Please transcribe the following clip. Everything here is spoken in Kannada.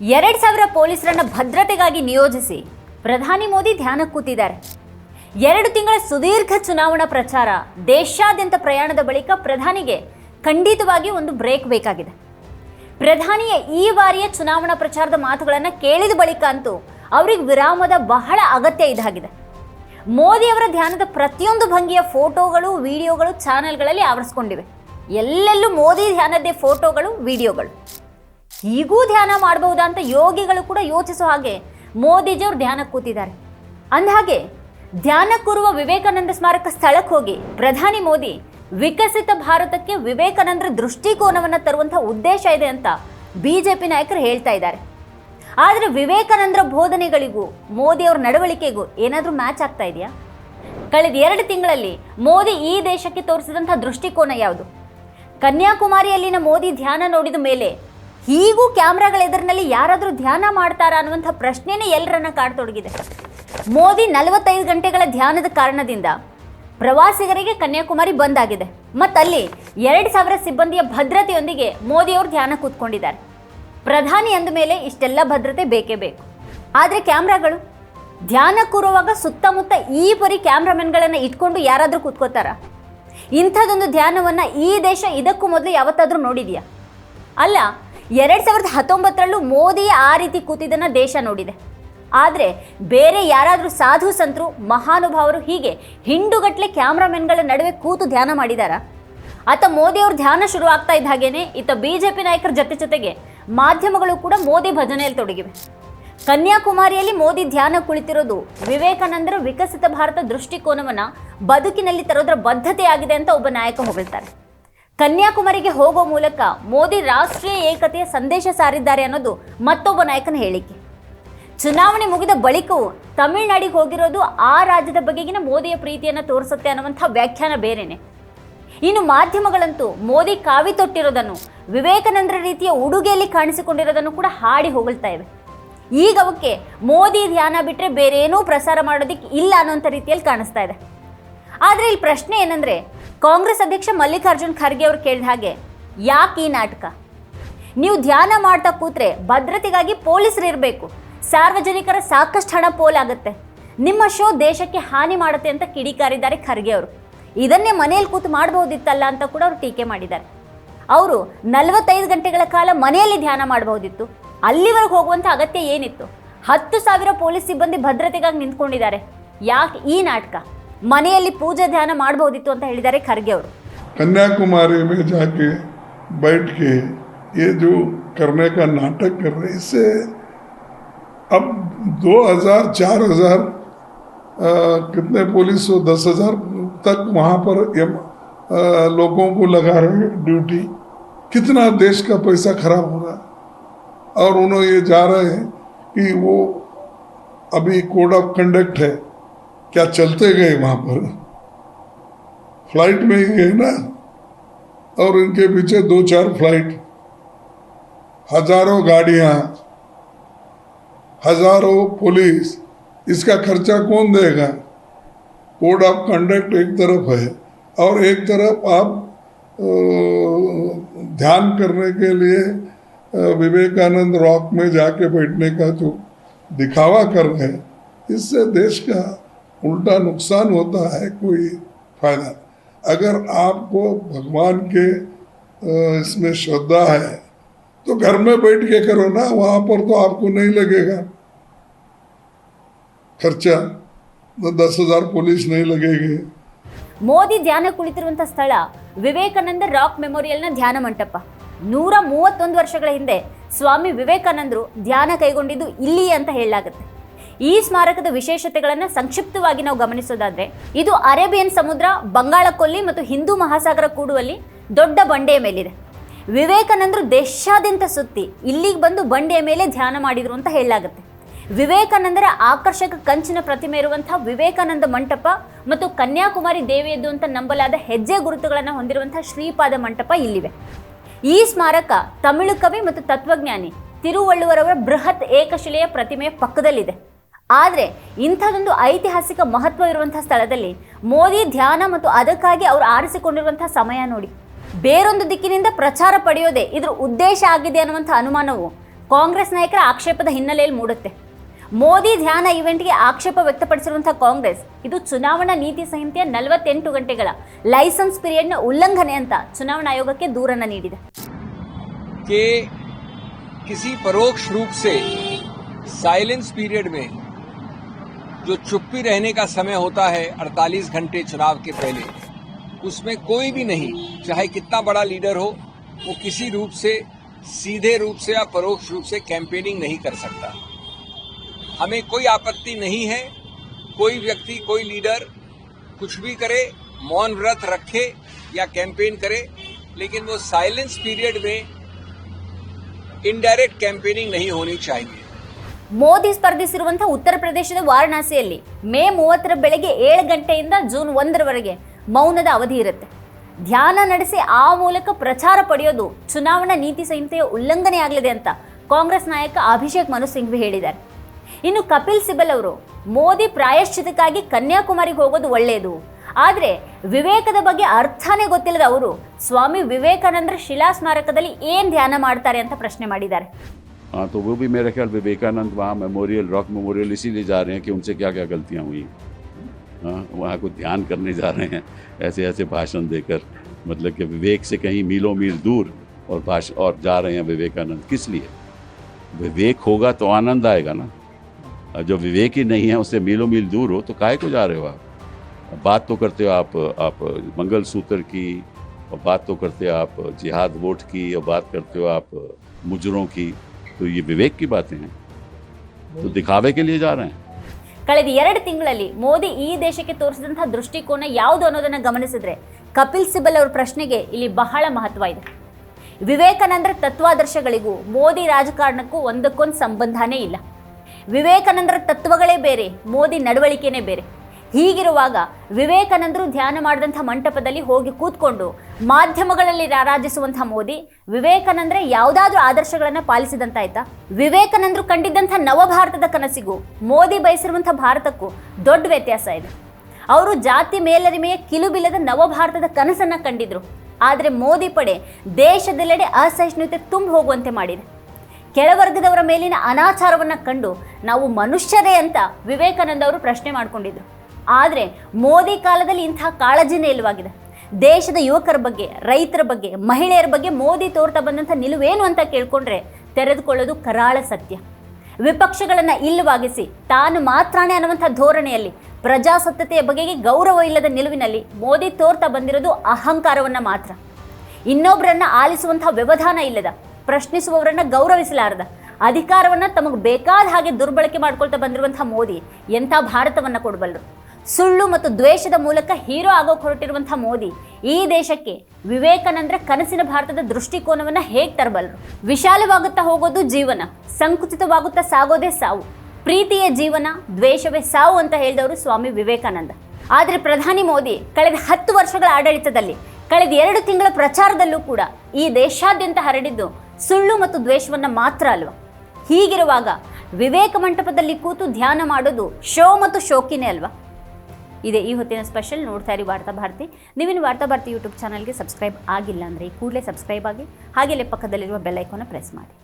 ಎರಡ್ ಸಾವಿರ ಪೊಲೀಸರನ್ನು ಭದ್ರತೆಗಾಗಿ ನಿಯೋಜಿಸಿ ಪ್ರಧಾನಿ ಮೋದಿ ಧ್ಯಾನ ಕೂತಿದ್ದಾರೆ. ಎರಡು ತಿಂಗಳ ಸುದೀರ್ಘ ಚುನಾವಣಾ ಪ್ರಚಾರ ದೇಶಾದ್ಯಂತ ಪ್ರಯಾಣದ ಬಳಿಕ ಪ್ರಧಾನಿಗೆ ಖಂಡಿತವಾಗಿ ಒಂದು ಬ್ರೇಕ್ ಬೇಕಾಗಿದೆ. ಪ್ರಧಾನಿಯ ಈ ಬಾರಿಯ ಚುನಾವಣಾ ಪ್ರಚಾರದ ಮಾತುಗಳನ್ನು ಕೇಳಿದ ಬಳಿಕ ಅಂತೂ ಅವ್ರಿಗೆ ವಿರಾಮದ ಬಹಳ ಅಗತ್ಯ ಇದಾಗಿದೆ. ಮೋದಿಯವರ ಧ್ಯಾನದ ಪ್ರತಿಯೊಂದು ಭಂಗಿಯ ಫೋಟೋಗಳು, ವಿಡಿಯೋಗಳು ಚಾನೆಲ್ಗಳಲ್ಲಿ ಆವರಿಸ್ಕೊಂಡಿವೆ. ಎಲ್ಲೆಲ್ಲೂ ಮೋದಿ ಧ್ಯಾನದ್ದೇ ಫೋಟೋಗಳು, ವಿಡಿಯೋಗಳು. ಹೀಗೂ ಧ್ಯಾನ ಮಾಡಬಹುದಾ ಅಂತ ಯೋಗಿಗಳು ಕೂಡ ಯೋಚಿಸೋ ಹಾಗೆ ಮೋದಿಜಿಯವರು ಧ್ಯಾನ ಕೂತಿದ್ದಾರೆ. ಅಂದಹಾಗೆ ಧ್ಯಾನ ಕೂರುವ ವಿವೇಕಾನಂದ ಸ್ಮಾರಕ ಸ್ಥಳಕ್ಕೆ ಹೋಗಿ ಪ್ರಧಾನಿ ಮೋದಿ ವಿಕಸಿತ ಭಾರತಕ್ಕೆ ವಿವೇಕಾನಂದರ ದೃಷ್ಟಿಕೋನವನ್ನು ತರುವಂಥ ಉದ್ದೇಶ ಇದೆ ಅಂತ ಬಿಜೆಪಿ ನಾಯಕರು ಹೇಳ್ತಾ ಇದ್ದಾರೆ. ಆದರೆ ವಿವೇಕಾನಂದರ ಬೋಧನೆಗಳಿಗೂ ಮೋದಿ ಅವರ ನಡವಳಿಕೆಗೂ ಏನಾದರೂ ಮ್ಯಾಚ್ ಆಗ್ತಾ ಇದೆಯಾ? ಕಳೆದ ಎರಡು ತಿಂಗಳಲ್ಲಿ ಮೋದಿ ಈ ದೇಶಕ್ಕೆ ತೋರಿಸಿದಂಥ ದೃಷ್ಟಿಕೋನ ಯಾವುದು? ಕನ್ಯಾಕುಮಾರಿಯಲ್ಲಿನ ಮೋದಿ ಧ್ಯಾನ ನೋಡಿದ ಮೇಲೆ ಹೀಗೂ ಕ್ಯಾಮ್ರಾಗಳ ಎದುರಿನಲ್ಲಿ ಯಾರಾದರೂ ಧ್ಯಾನ ಮಾಡ್ತಾರಾ ಅನ್ನುವಂಥ ಪ್ರಶ್ನೆನೇ ಎಲ್ಲರನ್ನ ಕಾಡ್ತೊಡಗಿದೆ. ಮೋದಿ ನಲವತ್ತೈದು ಗಂಟೆಗಳ ಧ್ಯಾನದ ಕಾರಣದಿಂದ ಪ್ರವಾಸಿಗರಿಗೆ ಕನ್ಯಾಕುಮಾರಿ ಬಂದಾಗಿದೆ ಮತ್ತಲ್ಲಿ ಎರಡು ಸಾವಿರ ಸಿಬ್ಬಂದಿಯ ಭದ್ರತೆಯೊಂದಿಗೆ ಮೋದಿಯವರು ಧ್ಯಾನ ಕೂತ್ಕೊಂಡಿದ್ದಾರೆ. ಪ್ರಧಾನಿ ಅಂದ ಮೇಲೆ ಇಷ್ಟೆಲ್ಲ ಭದ್ರತೆ ಬೇಕೇ ಬೇಕು. ಆದರೆ ಕ್ಯಾಮ್ರಾಗಳು? ಧ್ಯಾನ ಕೂರುವಾಗ ಸುತ್ತಮುತ್ತ ಈ ಪರಿ ಕ್ಯಾಮ್ರಾಮನ್ಗಳನ್ನು ಇಟ್ಕೊಂಡು ಯಾರಾದರೂ ಕೂತ್ಕೋತಾರ? ಇಂಥದ್ದೊಂದು ಧ್ಯಾನವನ್ನು ಈ ದೇಶ ಇದಕ್ಕೂ ಮೊದಲು ಯಾವತ್ತಾದರೂ ನೋಡಿದೆಯಾ? ಅಲ್ಲ ಎರಡು ಸಾವಿರದ ಹತ್ತೊಂಬತ್ತರಲ್ಲೂ ಮೋದಿ ಆ ರೀತಿ ಕೂತಿದ್ದನ್ನು ದೇಶ ನೋಡಿದೆ. ಆದರೆ ಬೇರೆ ಯಾರಾದರೂ ಸಾಧು ಸಂತರು, ಮಹಾನುಭಾವರು ಹೀಗೆ ಹಿಂಡುಗಟ್ಟಲೆ ಕ್ಯಾಮ್ರಾಮೆನ್ಗಳ ನಡುವೆ ಕೂತು ಧ್ಯಾನ ಮಾಡಿದಾರಾ? ಆತ ಮೋದಿಯವ್ರ ಧ್ಯಾನ ಶುರು ಆಗ್ತಾ ಇದ್ದ ಹಾಗೇನೆ ಇತ್ತ ಪಿ ನಾಯಕರ ಜೊತೆ ಜೊತೆಗೆ ಮಾಧ್ಯಮಗಳು ಕೂಡ ಮೋದಿ ಭಜನೆಯಲ್ಲಿ ತೊಡಗಿವೆ. ಕನ್ಯಾಕುಮಾರಿಯಲ್ಲಿ ಮೋದಿ ಧ್ಯಾನ ಕುಳಿತಿರೋದು ವಿವೇಕಾನಂದರ ವಿಕಸಿತ ಭಾರತ ದೃಷ್ಟಿಕೋನವನ್ನ ಬದುಕಿನಲ್ಲಿ ತರೋದ್ರ ಬದ್ಧತೆಯಾಗಿದೆ ಅಂತ ಒಬ್ಬ ನಾಯಕ ಹೊಗಳ್ತಾರೆ. ಕನ್ಯಾಕುಮಾರಿಗೆ ಹೋಗೋ ಮೂಲಕ ಮೋದಿ ರಾಷ್ಟ್ರೀಯ ಏಕತೆಯ ಸಂದೇಶ ಸಾರಿದ್ದಾರೆ ಅನ್ನೋದು ಮತ್ತೊಬ್ಬ ನಾಯಕನ ಹೇಳಿಕೆ. ಚುನಾವಣೆ ಮುಗಿದ ಬಳಿಕವೂ ತಮಿಳುನಾಡಿಗೆ ಹೋಗಿರೋದು ಆ ರಾಜ್ಯದ ಬಗೆಗಿನ ಮೋದಿಯ ಪ್ರೀತಿಯನ್ನು ತೋರಿಸುತ್ತೆ ಅನ್ನುವಂಥ ವ್ಯಾಖ್ಯಾನ ಬೇರೆನೆ. ಇನ್ನು ಮಾಧ್ಯಮಗಳಂತೂ ಮೋದಿ ಕಾವಿ ತೊಟ್ಟಿರೋದನ್ನು ವಿವೇಕಾನಂದರ ರೀತಿಯ ಉಡುಗೆಯಲ್ಲಿ ಕಾಣಿಸಿಕೊಂಡಿರೋದನ್ನು ಕೂಡ ಹಾಡಿ ಹೊಗಳ್ತಾ ಇವೆ. ಈಗ ಅವಕ್ಕೆ ಮೋದಿ ಧ್ಯಾನ ಬಿಟ್ಟರೆ ಬೇರೇನೂ ಪ್ರಸಾರ ಮಾಡೋದಕ್ಕೆ ಇಲ್ಲ ಅನ್ನೋಂಥ ರೀತಿಯಲ್ಲಿ ಕಾಣಿಸ್ತಾ ಇದೆ. ಆದರೆ ಇಲ್ಲಿ ಪ್ರಶ್ನೆ ಏನಂದರೆ, ಕಾಂಗ್ರೆಸ್ ಅಧ್ಯಕ್ಷ ಮಲ್ಲಿಕಾರ್ಜುನ್ ಖರ್ಗೆ ಅವರು ಕೇಳಿದ ಹಾಗೆ, ಯಾಕೆ ಈ ನಾಟಕ? ನೀವು ಧ್ಯಾನ ಮಾಡ್ತಾ ಕೂತ್ರೆ ಭದ್ರತೆಗಾಗಿ ಪೊಲೀಸರು ಇರಬೇಕು. ಸಾರ್ವಜನಿಕರ ಸಾಕಷ್ಟು ಹಣ ಪೋಲಾಗುತ್ತೆ ನಿಮ್ಮ ಶೋ ದೇಶಕ್ಕೆ ಹಾನಿ ಮಾಡುತ್ತೆ ಅಂತ ಕಿಡಿಕಾರಿದ್ದಾರೆ ಖರ್ಗೆ ಅವರು. ಇದನ್ನೇ ಮನೆಯಲ್ಲಿ ಕೂತು ಮಾಡಬಹುದಿತ್ತಲ್ಲ ಅಂತ ಕೂಡ ಅವರು ಟೀಕೆ ಮಾಡಿದ್ದಾರೆ. ಅವರು ನಲವತ್ತೈದು ಗಂಟೆಗಳ ಕಾಲ ಮನೆಯಲ್ಲಿ ಧ್ಯಾನ ಮಾಡಬಹುದಿತ್ತು ಅಲ್ಲಿವರೆಗೆ ಹೋಗುವಂಥ ಅಗತ್ಯ ಏನಿತ್ತು? ಹತ್ತು ಸಾವಿರ ಪೊಲೀಸ್ ಸಿಬ್ಬಂದಿ ಭದ್ರತೆಗಾಗಿ ನಿಂತ್ಕೊಂಡಿದ್ದಾರೆ. ಯಾಕೆ ಈ ನಾಟಕ? ಮನೆಯಲ್ಲಿ ಪೂಜೆ ಧ್ಯಾನ ಮಾಡಬಹುದಿತ್ತು ಅಂತ ಹೇಳಿದ್ದಾರೆ ಖರ್ಗೆ ಅವರು कन्याकुमारी में जाके बैठ के ये जो करने का नाटक कर रहे हैं, इससे अब दो हजार चार हजार कितने पुलिस हो दस हजार तक वहाँ पर एम, अ, लोगों को लगा रहे हैं ड्यूटी कितना देश का पैसा खराब हो रहा है और उन्होंने ये जा रहे हैं कि वो अभी कोड ऑफ कंडक्ट है क्या चलते गए वहाँ पर? फ़्लाइट में ही गए ना? और इनके पीछे दो चार फ़्लाइट हज़ारों गाड़ियाँ। हज़ारों पुलिस इसका खर्चा कौन देगा? कोड ऑफ़ कंडक्ट एक तरफ़ है। और एक तरफ़ आप ध्यान करने के लिए विवेकानंद रॉक में जाके बैठने का जो दिखावा कर रहे हैं, इससे देश का उल्टा नुकसान होता है कोई फायदा नहीं। अगर आपको भगवान के अ, इसमें श्रद्धा है तो घर में बैठ के करो ना वहां पर तो आपको नहीं लगेगा खर्चा तो दस हजार पुलिस नहीं लगेगी ಮೋದಿ ಧ್ಯಾನ ಕುಳಿತಿರುವಂಥ ಸ್ಥಳ ವಿವೇಕಾನಂದ ರಾಕ್ ಮೆಮೋರಿಯಲ್ನ ಧ್ಯಾನ ಮಂಟಪ ನೂರ ಮೂವತ್ತೊಂದು ವರ್ಷಗಳ ಹಿಂದೆ ಸ್ವಾಮಿ ವಿವೇಕಾನಂದರು ಧ್ಯಾನ ಕೈಗೊಂಡಿದ್ದು ಇಲ್ಲಿ ಅಂತ ಹೇಳಲಾಗುತ್ತೆ ಈ ಸ್ಮಾರಕದ ವಿಶೇಷತೆಗಳನ್ನು ಸಂಕ್ಷಿಪ್ತವಾಗಿ ನಾವು ಗಮನಿಸೋದಾದರೆ, ಇದು ಅರೇಬಿಯನ್ ಸಮುದ್ರ, ಬಂಗಾಳ ಕೊಲ್ಲಿ ಮತ್ತು ಹಿಂದೂ ಮಹಾಸಾಗರ ಕೂಡುವಲ್ಲಿ ದೊಡ್ಡ ಬಂಡೆಯ ಮೇಲಿದೆ. ವಿವೇಕಾನಂದರು ದೇಶಾದ್ಯಂತ ಸುತ್ತಿ ಇಲ್ಲಿಗೆ ಬಂದು ಬಂಡೆಯ ಮೇಲೆ ಧ್ಯಾನ ಮಾಡಿದರು ಅಂತ ಹೇಳಲಾಗುತ್ತೆ. ವಿವೇಕಾನಂದರ ಆಕರ್ಷಕ ಕಂಚಿನ ಪ್ರತಿಮೆ ಇರುವಂತಹ ವಿವೇಕಾನಂದ ಮಂಟಪ ಮತ್ತು ಕನ್ಯಾಕುಮಾರಿ ದೇವಿಯದ್ದು ಅಂತ ನಂಬಲಾದ ಹೆಜ್ಜೆ ಗುರುತುಗಳನ್ನು ಹೊಂದಿರುವಂತಹ ಶ್ರೀಪಾದ ಮಂಟಪ ಇಲ್ಲಿವೆ. ಈ ಸ್ಮಾರಕ ತಮಿಳು ಕವಿ ಮತ್ತು ತತ್ವಜ್ಞಾನಿ ತಿರುವಳ್ಳುವರವರ ಬೃಹತ್ ಏಕಶಿಲೆಯ ಪ್ರತಿಮೆಯ ಪಕ್ಕದಲ್ಲಿದೆ. ಆದರೆ ಇಂಥದೊಂದು ಐತಿಹಾಸಿಕ ಮಹತ್ವ ಇರುವಂತಹ ಸ್ಥಳದಲ್ಲಿ ಮೋದಿ ಧ್ಯಾನ ಮತ್ತು ಅದಕ್ಕಾಗಿ ಅವರು ಆರಿಸಿಕೊಂಡಿರುವಂತಹ ಸಮಯ ನೋಡಿ ಬೇರೊಂದು ದಿಕ್ಕಿನಿಂದ ಪ್ರಚಾರ ಪಡೆಯೋದೇ ಇದ್ರ ಉದ್ದೇಶ ಆಗಿದೆ ಅನ್ನುವಂಥ ಅನುಮಾನವು ಕಾಂಗ್ರೆಸ್ ನಾಯಕರ ಆಕ್ಷೇಪದ ಹಿನ್ನೆಲೆಯಲ್ಲಿ ಮೂಡುತ್ತೆ ಮೋದಿ ಧ್ಯಾನ ಇವೆಂಟ್ಗೆ ಆಕ್ಷೇಪ ವ್ಯಕ್ತಪಡಿಸಿರುವಂತಹ ಕಾಂಗ್ರೆಸ್ ಇದು ಚುನಾವಣಾ ನೀತಿ ಸಂಹಿತೆಯ ನಲವತ್ತೆಂಟು ಗಂಟೆಗಳ ಲೈಸೆನ್ಸ್ ಪೀರಿಯಡ್ನ ಉಲ್ಲಂಘನೆ ಅಂತ ಚುನಾವಣಾ ಆಯೋಗಕ್ಕೆ ದೂರನ್ನ ನೀಡಿದೆ कि किसी परोक्ष रूप से साइलेंस पीरियड में जो चुप्पी रहने का समय होता है 48 घंटे चुनाव के पहले, उसमें कोई भी नहीं, चाहे कितना बड़ा लीडर हो, वो किसी रूप से, सीधे रूप से या परोक्ष रूप से कैंपेनिंग नहीं कर सकता। हमें कोई आपत्ति नहीं है, कोई व्यक्ति, कोई लीडर कुछ भी करे, मौन व्रत रखे या कैंपेन करे, लेकिन वो साइलेंस पीरियड में इनडायरेक्ट कैंपेनिंग नहीं होनी चाहिए। ಮೋದಿ ಸ್ಪರ್ಧಿಸಿರುವಂತಹ ಉತ್ತರ ಪ್ರದೇಶದ ವಾರಣಾಸಿಯಲ್ಲಿ ಮೇ ಮೂವತ್ತರ ಬೆಳಗ್ಗೆ ಏಳು ಗಂಟೆಯಿಂದ ಜೂನ್ ಒಂದರವರೆಗೆ ಮೌನದ ಅವಧಿ ಇರುತ್ತೆ. ಧ್ಯಾನ ನಡೆಸಿ ಆ ಮೂಲಕ ಪ್ರಚಾರ ಪಡೆಯೋದು ಚುನಾವಣಾ ನೀತಿ ಸಂಹಿತೆಯ ಉಲ್ಲಂಘನೆಯಾಗಲಿದೆ ಅಂತ ಕಾಂಗ್ರೆಸ್ ನಾಯಕ ಅಭಿಷೇಕ್ ಮನು ಸಿಂಘ್ವಿ ಹೇಳಿದ್ದಾರೆ. ಇನ್ನು ಕಪಿಲ್ ಸಿಬಲ್ ಅವರು ಮೋದಿ ಪ್ರಾಯಶ್ಚಿತಕ್ಕಾಗಿ ಕನ್ಯಾಕುಮಾರಿಗೆ ಹೋಗೋದು ಒಳ್ಳೆಯದು ಆದರೆ ವಿವೇಕದ ಬಗ್ಗೆ ಅರ್ಥನೇ ಗೊತ್ತಿಲ್ಲದ ಅವರು ಸ್ವಾಮಿ ವಿವೇಕಾನಂದರ ಶಿಲಾ ಸ್ಮಾರಕದಲ್ಲಿ ಏನು ಧ್ಯಾನ ಮಾಡ್ತಾರೆ ಅಂತ ಪ್ರಶ್ನೆ ಮಾಡಿದ್ದಾರೆ. हाँ तो वो भी मेरे ख्याल विवेकानंद वहाँ मेमोरियल, रॉक मेमोरियल इसीलिए जा रहे हैं कि उनसे क्या क्या गलतियाँ हुई। हाँ वहाँ को ध्यान करने जा रहे हैं ऐसे ऐसे भाषण देकर। मतलब कि विवेक से कहीं मीलों मील दूर और भाष, और जा रहे हैं विवेकानंद। किस लिए? विवेक होगा तो आनंद आएगा ना। जो विवेक ही नहीं है, उससे मीलों मील दूर हो तो काहे को जा रहे हो आप? बात तो करते हो आप आप मंगल सूत्र की, और बात तो करते हो आप जिहाद वोट की, और बात करते हो आप मुजरों की। तो ये विवेक की बातें हैं तो दिखावे के लिए जा रहे हैं ಕಳೆದ ಎರಡು ತಿಂಗಳಲ್ಲಿ ಮೋದಿ ಈ ದೇಶಕ್ಕೆ ತೋರಿಸಿದಂತಹ ದೃಷ್ಟಿಕೋನ ಯಾವುದು ಅನ್ನೋದನ್ನ ಗಮನಿಸಿದ್ರೆ ಕಪಿಲ್ ಸಿಬಲ್ ಅವರ ಪ್ರಶ್ನೆಗೆ ಇಲ್ಲಿ ಬಹಳ ಮಹತ್ವ ಇದೆ ವಿವೇಕಾನಂದರ ತತ್ವಾದರ್ಶಗಳಿಗೂ ಮೋದಿ ರಾಜಕಾರಣಕ್ಕೂ ಒಂದಕ್ಕೊಂದು ಸಂಬಂಧನೇ ಇಲ್ಲ ವಿವೇಕಾನಂದರ ತತ್ವಗಳೇ ಬೇರೆ ಮೋದಿ ನಡವಳಿಕೆನೇ ಬೇರೆ ಹೀಗಿರುವಾಗ ವಿವೇಕಾನಂದರು ಧ್ಯಾನ ಮಾಡಿದಂಥ ಮಂಟಪದಲ್ಲಿ ಹೋಗಿ ಕೂತ್ಕೊಂಡು ಮಾಧ್ಯಮಗಳಲ್ಲಿ ರಾರಾಜಿಸುವಂಥ ಮೋದಿ, ವಿವೇಕಾನಂದ್ರೆ ಯಾವುದಾದ್ರೂ ಆದರ್ಶಗಳನ್ನು ಪಾಲಿಸಿದಂತಾಯ್ತಾ? ವಿವೇಕಾನಂದರು ಕಂಡಿದ್ದಂಥ ನವಭಾರತದ ಕನಸಿಗೂ, ಮೋದಿ ಬಯಸಿರುವಂಥ ಭಾರತಕ್ಕೂ ದೊಡ್ಡ ವ್ಯತ್ಯಾಸ ಇದೆ. ಅವರು ಜಾತಿ ಮೇಲರಿಮೆಯ ಕಿಲುಬಿಲ್ಲದ ನವಭಾರತದ ಕನಸನ್ನ ಕಂಡಿದ್ರು. ಆದರೆ ಮೋದಿ ಪಡೆ ದೇಶದೆಲ್ಲೆಡೆ ಅಸಹಿಷ್ಣುತೆ ತುಂಬ ಹೋಗುವಂತೆ ಮಾಡಿದೆ. ಕೆಳವರ್ಗದವರ ಮೇಲಿನ ಅನಾಚಾರವನ್ನ ಕಂಡು ನಾವು ಮನುಷ್ಯರೇ ಅಂತ ವಿವೇಕಾನಂದ ಅವರು ಪ್ರಶ್ನೆ ಮಾಡಿಕೊಂಡಿದ್ರು. ಆದರೆ ಮೋದಿ ಕಾಲದಲ್ಲಿ ಇಂತಹ ಕಾಳಜಿನೇ ಇಲ್ಲವಾಗಿದೆ ದೇಶದ ಯುವಕರ ಬಗ್ಗೆ, ರೈತರ ಬಗ್ಗೆ, ಮಹಿಳೆಯರ ಬಗ್ಗೆ ಮೋದಿ ತೋರ್ತಾ ಬಂದಂಥ ನಿಲುವೇನು ಅಂತ ಕೇಳ್ಕೊಂಡ್ರೆ ತೆರೆದುಕೊಳ್ಳೋದು ಕರಾಳ ಸತ್ಯ. ವಿಪಕ್ಷಗಳನ್ನು ಇಲ್ಲವಾಗಿಸಿ ತಾನು ಮಾತ್ರಾನೇ ಅನ್ನುವಂಥ ಧೋರಣೆಯಲ್ಲಿ, ಪ್ರಜಾಸತ್ತತೆಯ ಬಗೆಗೆ ಗೌರವ ಇಲ್ಲದ ನಿಲುವಿನಲ್ಲಿ ಮೋದಿ ತೋರ್ತಾ ಬಂದಿರೋದು ಅಹಂಕಾರವನ್ನ ಮಾತ್ರ. ಇನ್ನೊಬ್ಬರನ್ನು ಆಲಿಸುವಂತಹ ವ್ಯವಧಾನ ಇಲ್ಲದ, ಪ್ರಶ್ನಿಸುವವರನ್ನ ಗೌರವಿಸಲಾರದ, ಅಧಿಕಾರವನ್ನ ತಮಗೆ ಬೇಕಾದ ಹಾಗೆ ದುರ್ಬಳಕೆ ಮಾಡ್ಕೊಳ್ತಾ ಬಂದಿರುವಂಥ ಮೋದಿ ಎಂಥ ಭಾರತವನ್ನ ಕೊಡಬಲ್ಲರು ಸುಳ್ಳು ಮತ್ತು ದ್ವೇಷದ ಮೂಲಕ ಹೀರೋ ಆಗೋಕೆ ಹೊರಟಿರುವಂಥ ಮೋದಿ ಈ ದೇಶಕ್ಕೆ ವಿವೇಕಾನಂದರ ಕನಸಿನ ಭಾರತದ ದೃಷ್ಟಿಕೋನವನ್ನು ಹೇಗೆ ತರಬಲ್ಲರು ವಿಶಾಲವಾಗುತ್ತಾ ಹೋಗೋದು ಜೀವನ, ಸಂಕುಚಿತವಾಗುತ್ತಾ ಸಾಗೋದೇ ಸಾವು. ಪ್ರೀತಿಯ ಜೀವನ, ದ್ವೇಷವೇ ಸಾವು ಅಂತ ಹೇಳಿದವರು ಸ್ವಾಮಿ ವಿವೇಕಾನಂದ. ಆದರೆ ಪ್ರಧಾನಿ ಮೋದಿ ಕಳೆದ ಹತ್ತು ವರ್ಷಗಳ ಆಡಳಿತದಲ್ಲಿ, ಕಳೆದ ಎರಡು ತಿಂಗಳ ಪ್ರಚಾರದಲ್ಲೂ ಕೂಡ ಈ ದೇಶಾದ್ಯಂತ ಹರಡಿದ್ದು ಸುಳ್ಳು ಮತ್ತು ದ್ವೇಷವನ್ನು ಮಾತ್ರ ಅಲ್ವಾ? ಹೀಗಿರುವಾಗ ವಿವೇಕ ಮಂಟಪದಲ್ಲಿ ಕೂತು ಧ್ಯಾನ ಮಾಡೋದು ಶೋ ಮತ್ತು ಶೋಕಿನೇ ಅಲ್ವಾ? ಇದೆ ಈ ಹೊತ್ತಿನ ಸ್ಪೆಷಲ್ ನೋಡ್ತಾ ಇರಿ ವಾರ್ತಾ ಭಾರತಿ. ನೀವಿನ ವಾರ್ತಾ ಭಾರತಿ ಯೂಟ್ಯೂಬ್ ಚಾನಲ್ಗೆ ಸಬ್ಸ್ಕ್ರೈಬ್ ಆಗಿಲ್ಲ ಅಂದರೆ ಕೂಡಲೇ ಸಬ್ಸ್ಕ್ರೈಬ್ ಆಗಿ ಹಾಗೆಯೇ ಪಕ್ಕದಲ್ಲಿರುವ ಬೆಲ್ ಐಕಾನ ಪ್ರೆಸ್ ಮಾಡಿ.